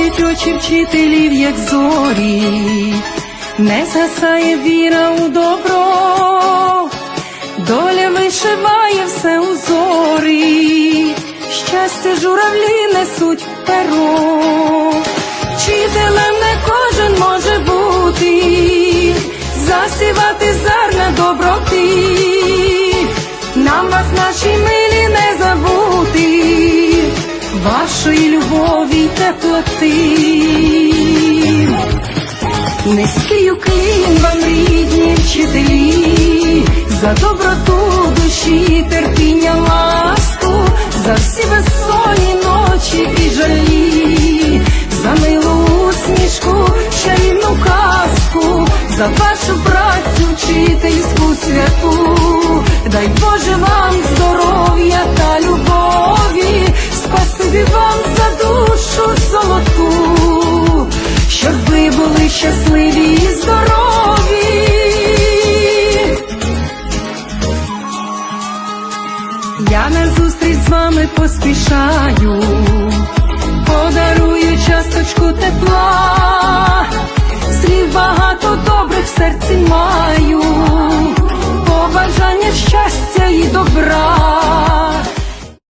сяють очі вчителів, як зорі, не згасає віра у добро, доля вишиває все у зорі, щастя журавлі несуть перо, вчителем не кожен може бути, засівати любові й теплоти. Низький уклін вам рідні вчителі, за доброту душі, терпіння, ласку, за всі безсонні ночі і жалі, за милу усмішку, чарівну казку, за вашу працю вчительську святу, дай Боже вам щасливі і здорові. Я на зустріч з вами поспішаю, подарую часточку тепла, слів багато добрих в серці маю, побажання щастя і добра.